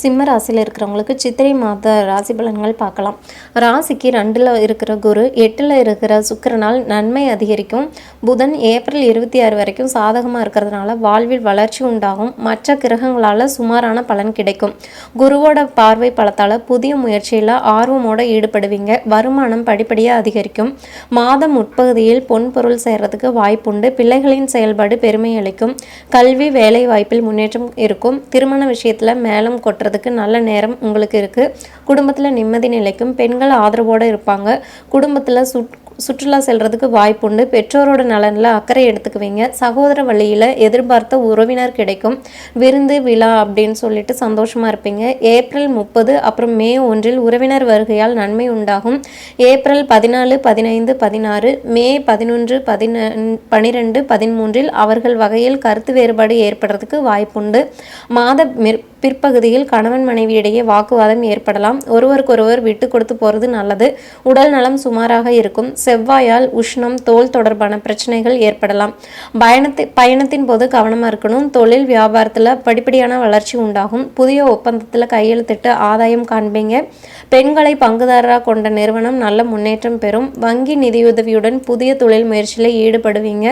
சிம்ம ராசியில் இருக்கிறவங்களுக்கு சித்திரை மாத ராசி பலன்கள் பார்க்கலாம். ராசிக்கு ரெண்டில் இருக்கிற குரு எட்டில் இருக்கிற சுக்கிரனால் நன்மை அதிகரிக்கும். புதன் ஏப்ரல் இருபத்தி ஆறு வரைக்கும் சாதகமாக இருக்கிறதுனால வாழ்வில் வளர்ச்சி உண்டாகும். மற்ற கிரகங்களால் சுமாரான பலன் கிடைக்கும். குருவோட பார்வை பலத்தால் புதிய முயற்சியில் ஆர்வமோடு ஈடுபடுவீங்க. வருமானம் படிப்படியாக அதிகரிக்கும். மாதம் முற்பகுதியில் பொன் பொருள் சேர்றதுக்கு வாய்ப்புண்டு. பிள்ளைகளின் செயல்பாடு பெருமை அளிக்கும். கல்வி வேலை வாய்ப்பில் முன்னேற்றம் இருக்கும். திருமண விஷயத்தில் மேலும் பண்ணுறதுக்கு நல்ல நேரம் உங்களுக்கு இருக்குது குடும்பத்தில் நிம்மதி நிலைக்கும் பெண்கள் ஆதரவோடு இருப்பாங்க. குடும்பத்தில் சுட் சுற்றுலா செல்றதுக்கு வாய்ப்புண்டு பெற்றோரோட நலனில் அக்கறை எடுத்துக்குவீங்க. சகோதர வழியில் எதிர்பார்த்த உறவினர் கிடைக்கும். விருந்து விழா அப்படின்னு சொல்லிட்டு சந்தோஷமாக இருப்பீங்க. ஏப்ரல் முப்பது அப்புறம் மே ஒன்றில் உறவினர் வருகையால் நன்மை உண்டாகும். ஏப்ரல் பதினாலு பதினைந்து பதினாறு மே பதினொன்று பதின பனிரெண்டு பதிமூன்றில் அவர்கள் வகையில் கருத்து வேறுபாடு ஏற்படுறதுக்கு வாய்ப்புண்டு மாத பிற்பகுதியில் கணவன் மனைவியிடையே வாக்குவாதம் ஏற்படலாம். ஒருவருக்கொருவர் விட்டு கொடுத்து போகிறது நல்லது. உடல் நலம் சுமாராக இருக்கும். செவ்வாயால் உஷ்ணம் தோல் தொடர்பான பிரச்சனைகள் ஏற்படலாம். பயணத்தை பயணத்தின் போது கவனமாக இருக்கணும். தொழில் வியாபாரத்தில் படிப்படியான வளர்ச்சி உண்டாகும். புதிய ஒப்பந்தத்தில் கையெழுத்திட்டு ஆதாயம் காண்பீங்க. பெண்களை பங்குதாரராக கொண்ட நிறுவனம் நல்ல முன்னேற்றம் பெறும். வங்கி நிதியுதவியுடன் புதிய தொழில் முயற்சியில் ஈடுபடுவீங்க.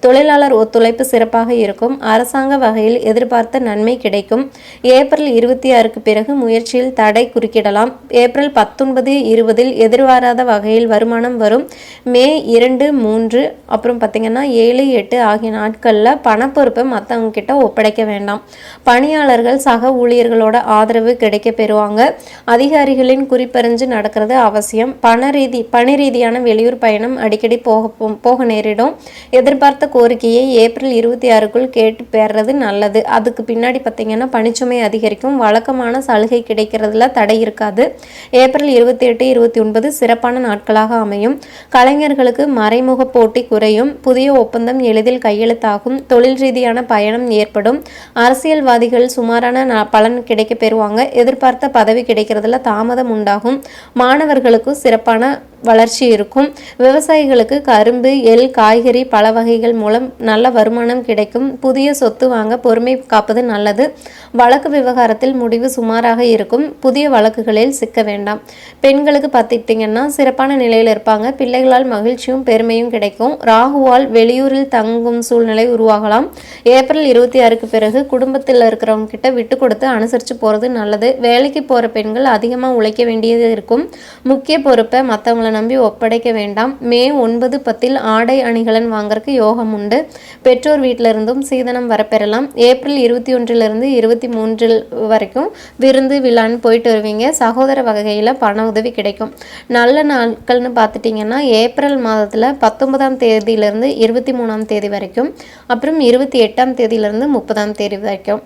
தொழிலாளர் ஒத்துழைப்பு சிறப்பாக இருக்கும். அரசாங்க வகையில் எதிர்பார்த்த நன்மை கிடைக்கும். ஏப்ரல் இருபத்தி ஆறுக்கு பிறகு முயற்சியில் தடை குறுக்கிடலாம். ஏப்ரல் பத்தொன்பது இருபதில் எதிர்பாராத வகையில் வருமானம் வரும். மே இரண்டு மூன்று அப்புறம் பார்த்திங்கன்னா ஏழு எட்டு ஆகிய நாட்களில் பணப்பொறுப்பை மற்றவங்க கிட்ட ஒப்படைக்க வேண்டாம். பணியாளர்கள் சக ஊழியர்களோட ஆதரவு கிடைக்க பெறுவாங்க. அதிகாரிகளின் குறிப்பறிஞ்சு நடக்கிறது அவசியம். பண ரீதி பணி ரீதியான வெளியூர் பயணம் அடிக்கடி போக போக நேரிடும். எதிர்பார்த்த கோரிக்கையை ஏப்ரல் இருபத்தி ஆறுக்குள் கேட்டு பெறது நல்லது. அதுக்கு பின்னாடி பார்த்தீங்கன்னா பணிச்சுமை அதிகரிக்கும். வழக்கமான சலுகை கிடைக்கிறதுல தடை இருக்காது. ஏப்ரல் இருபத்தி எட்டு இருபத்தி ஒன்பது சிறப்பான நாட்களாக அமையும். கலைஞர்களுக்கு மறைமுக போட்டி குறையும். புதிய ஒப்பந்தம் எளிதில் கையெழுத்தாகும். தொழில் ரீதியான பயணம் ஏற்படும். அரசியல்வாதிகள் சுமாரான பலன் கிடைக்க பெறுவாங்க. எதிர்பார்த்த பதவி கிடைக்கிறதுல தாமதம் உண்டாகும். மாணவர்களுக்கும் சிறப்பான வளர்ச்சி இருக்கும். விவசாயிகளுக்கு கரும்பு எள் காய்கறி பல வகைகள் மூலம் நல்ல வருமானம் கிடைக்கும். புதிய சொத்து வாங்க பொறுமை காப்பது நல்லது. வழக்கு விவகாரத்தில் முடிவு சுமாராக இருக்கும். புதிய வழக்குகளில் சிக்க வேண்டாம். பெண்களுக்கு பார்த்துக்கிட்டிங்கன்னா சிறப்பான நிலையில் இருப்பாங்க. பிள்ளைகளால் மகிழ்ச்சியும் பெருமையும் கிடைக்கும். ராகுவால் வெளியூரில் தங்கும் சூழ்நிலை உருவாகலாம். ஏப்ரல் இருபத்தி ஆறுக்கு பிறகு குடும்பத்தில் இருக்கிறவங்க கிட்ட விட்டு கொடுத்து அனுசரித்து போகிறது நல்லது. வேலைக்கு போகிற பெண்கள் அதிகமாக உழைக்க வேண்டியது இருக்கும். முக்கிய பொறுப்பை மற்றவங்களை அவங்கள நம்பி ஒப்படைக்க வேண்டாம். மே ஒன்பது பத்தில் ஆடை அணிகலன் வாங்கறதுக்கு யோகம் உண்டு. பெற்றோர் வீட்டிலிருந்தும் சீதனம் வரப்பெறலாம். ஏப்ரல் இருபத்தி ஒன்றிலிருந்து இருபத்தி மூன்றில் வரைக்கும் விருந்து விழான்னு போயிட்டு வருவீங்க. சகோதர வகையில் பண உதவி கிடைக்கும். நல்ல நாட்கள்னு பார்த்துட்டிங்கன்னா ஏப்ரல் மாதத்தில் பத்தொன்பதாம் தேதியிலிருந்து இருபத்தி மூணாம் தேதி வரைக்கும் அப்புறம் இருபத்தி எட்டாம் தேதியிலிருந்து முப்பதாம் தேதி வரைக்கும்.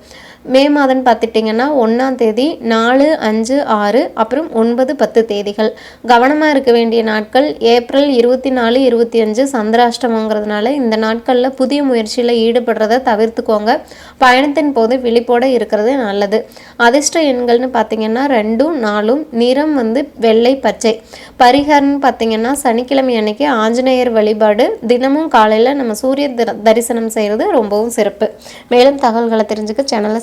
மே மாதம் பார்த்துட்டிங்கன்னா ஒன்றாம் தேதி நாலு அஞ்சு ஆறு அப்புறம் ஒன்பது பத்து தேதிகள். கவனமாக இருக்க வேண்டிய நாட்கள் ஏப்ரல் இருபத்தி நாலு இருபத்தி அஞ்சு சந்திராஷ்டமங்கிறதுனால இந்த நாட்களில் புதிய முயற்சியில் ஈடுபடுறத தவிர்த்துக்கோங்க. பயணத்தின் போது விழிப்போடு இருக்கிறது நல்லது. அதிர்ஷ்ட எண்கள்னு பார்த்தீங்கன்னா ரெண்டும் நாலும் நிறம் வந்து வெள்ளை பச்சை. பரிகாரம்னு பார்த்தீங்கன்னா சனிக்கிழமை அன்னைக்கு ஆஞ்சநேயர் வழிபாடு. தினமும் காலையில் நம்ம சூரிய தரிசனம் செய்கிறது ரொம்பவும் சிறப்பு. மேலும் தகவல்களை தெரிஞ்சுக்க சேனலை